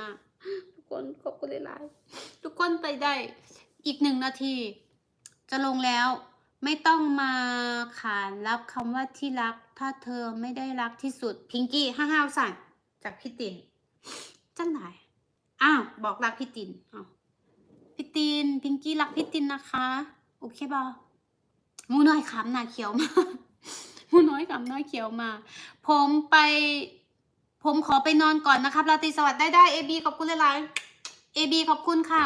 มาก ทุกคนขอบคุณหลายๆทุกคนไปได้อีกหนึ่งนาที จะลงแล้วไม่ต้องมาขานรับคำว่าที่รัก ถ้าเธอไม่ได้รักที่สุดพิงกี้ห้าห้าวสั่งจากพี่ตินจังไหนอ้าวบอกรักพี่ตินอ้าวพี่ตินพิงกี้รักพี่ตินนะคะ โอเคบอหมูน้อยขำหน้าเขียวมากหมูน้อยขำหน้าเขียวมา ผมไป ผมขอไปนอนก่อนนะครับราตรีสวัสดิ์ได้ได้เอบีขอบคุณหลายๆเอบีขอบคุณค่ะ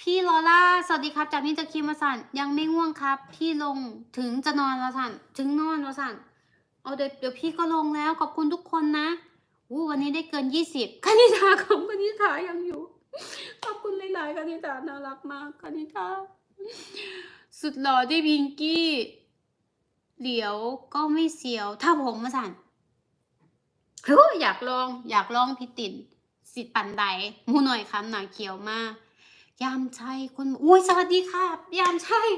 พี่ลอล่าสวัสดีครับ จากนิจคิมวสันยังไม่ง่วงครับ พี่ลงถึงจะนอนวสันถึงนอนวสันเอาเดี๋ยวเดี๋ยวพี่ก็ลงแล้วขอบคุณทุกคนนะอู้วันนี้ได้เกินยี่สิบคณิธาของคณิธายังอยู่ ขอบคุณหลายๆคณิธาน่ารักมากคณิธาสุดหล่อด้วยพิงกี้ เหลียวก็ไม่เสียว ถ้าผมมาสั่น เฮ้ยอยากลองอยากลองพี่ตินสิปันใดมูหน่อยคำหนาเขียวมากยามชัยคุณอุ้ยสวัสดีค่ะ ยามชัย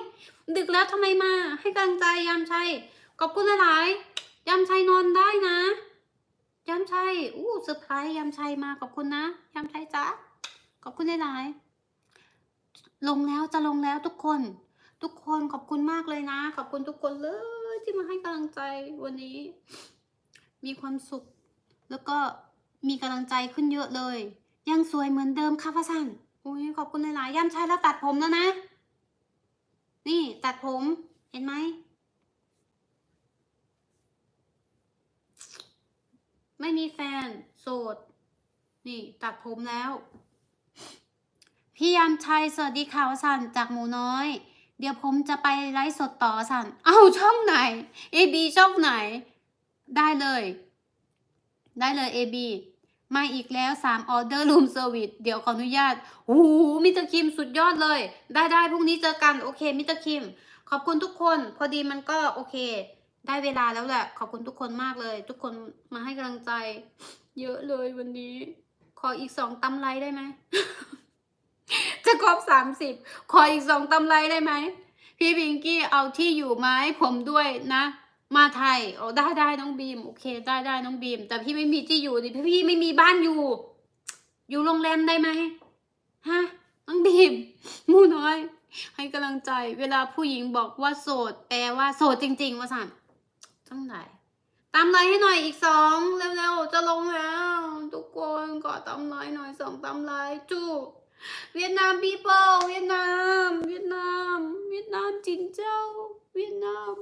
ดึกแล้วทำไมมา ให้กำลังใจยามชัยขอบคุณหลายยามชัยนอนได้นะ ยามชัยอู้เซอร์ไพรส์ยามชัยมาขอบคุณนะ ยามชัยจ้าขอบคุณหลายลงแล้วจะลงแล้วทุกคน ทุกคนขอบคุณมากเลยนะ ขอบคุณทุกคนเลยที่มาให้กำลังใจวันนี้ มีความสุข แล้วก็มีกำลังใจขึ้นเยอะเลย ยังสวยเหมือนเดิมค่ะพะสันอุ้ยขอบคุณหลายๆย่ำใช้แล้วตัดผมแล้วนะ นี่ตัดผมเห็นไหมไม่มีแฟน โสด นี่ตัดผมแล้ว พี่ยามชัยสวัสดีค่ะวสันจากหมูน้อย เดี๋ยวผมจะไปไลฟ์สดต่อสัน เอาช่องไหน AB ช่องไหน ได้เลย ได้เลย AB มาอีกแล้ว3ออเดอร์ o ูมเซอร์วิสเดี๋ยวขออนุญาตโอ้โหมิสเตอร์คิมสุดยอดเลย ได้ได้พรุ่งนี้เจอกัน โอเค มิสเตอร์คิม ขอบคุณทุกคน พอดีมันก็โอเค ได้เวลาแล้วแหละ ขอบคุณทุกคนมากเลย ทุกคนมาให้กำลังใจ เยอะเลยวันนี้ ขออีกสองตำไลค์ได้ไหม จะครบสามสิบ ขออีกสองตำไลค์ได้ไหม พี่พิงกี้เอาที่อยู่มาให้ผมด้วยนะ มาไทยโอ้ได้ได้น้องบีม โอเค ได้ได้น้องบีม แต่พี่ไม่มีที่อยู่ดิพี่ไม่มีบ้านอยู่ อยู่โรงแรมได้ไหมฮะน้องบีมมูน้อย ให้กำลังใจ เวลาผู้หญิงบอกว่าโสด แปลว่าโสดจริง ๆ ว่าสั่นจังไหนตามไลน์ให้หน่อยอีกสองเร็วๆจะลงแล้วทุกคนขอตามไลน์หน่อยสองตามไลน์จูเวียดนาม people เวียดนาม เวียดนาม เวียดนามจินเจ้า เวียดนาม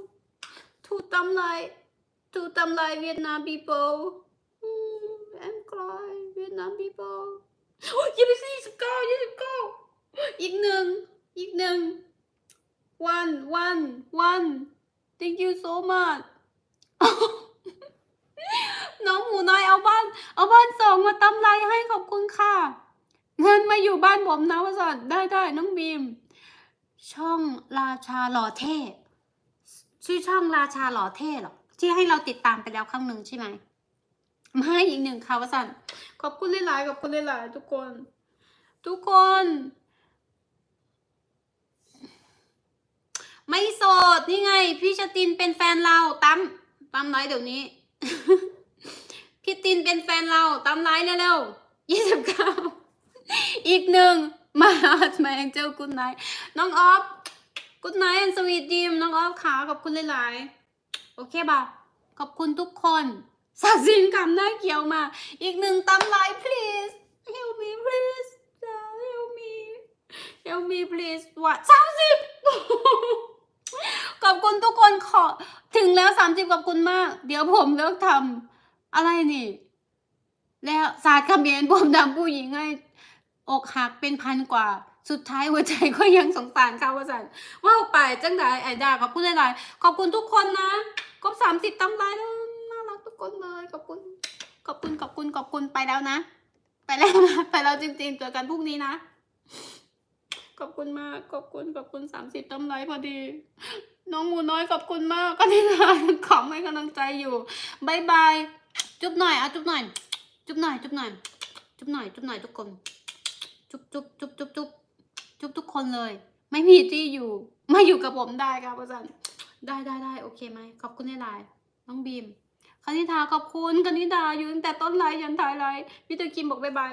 ถูกตำลายถูกตำลายเวียดนาม people อืม I'm cry เวียดนาม people โอ้ยยี่สิบสี่สิบเก้ายี่สิบเก้าอีกหนึ่งอีกหนึ่ง one one one thank you so much น้องหมูน้อยเอาบ้าน เอาบ้านสองมาตำลายให้ขอบคุณค่ะ เงินมาอยู่บ้านผมนะวสันได้ได้น้องบีม ช่องราชาหล่อเท่ ชื่อช่องราชาหล่อเท่หรอที่ให้เราติดตามไปแล้วครั้งหนึ่งใช่ไหมมาอีกหนึ่งค่ะวสันขอบคุณหลายๆขอบคุณหลายๆทุกคน ทุกคน ไม่โสดนี่ไง พี่ชตินเป็นแฟนเราตั้มตั้มไลฟ์เดี๋ยวนี้ พี่ตินเป็นแฟนเราตามไลน์เร็วๆยี่สิบเก้าอีกหนึ่งมาแมงเจ้ากุดไนน้องออฟ กุดไนแอนสวีทดีมน้องออฟขาขอบคุณหลายๆ โอเคบ่ะขอบคุณทุกคนสักสินคำหน้าเขียวมา อีกหนึ่งตามไลน์ please help me please help me help me please ว่าสามสิบขอบคุณทุกคนขอ ถึงแล้วสามสิบขอบคุณมาก เดี๋ยวผมเลิกทำอะไรนี่ แล้วศาสตร์เขมรผมดำผู้หญิงให้อกหักเป็นพันกว่า สุดท้ายหัวใจก็ยังสงสารเขาว่าสันว่าไปจังไดไอ้ดาขอบคุณหลายๆขอบคุณทุกคนนะครบสามสิบตำลายแล้วน่ารักทุกคนเลยขอบคุณ ขอบคุณขอบคุณขอบคุณไปแล้วนะ ไปแล้วนะไปแล้วจริงๆเจอกันพรุ่งนี้นะ ขอบคุณมากขอบคุณขอบคุณสามสิบตำไลค์พอดี น้องหมูน้อยขอบคุณมากก็ที่ทานขอให้กำลังใจอยู่บายบายจุ๊บหน่อยอะจุ๊บหน่อย จุ๊บหน่อยจุ๊บหน่อยจุ๊บหน่อยจุ๊บหน่อยทุกคน จุ๊บจุ๊บจุ๊บจุ๊บจุ๊บ จุ๊บทุกคนเลย ไม่มีที่อยู่ มาอยู่กับผมได้ครับอาจารย์ได้ได้ได้โอเคไหมขอบคุณในไลน์น้องบีมคณิธาขอบคุณคณิธาอยู่ตั้งแต่ต้นไลน์ยันท้ายไลน์พี่ตะกิมบอกบายบาย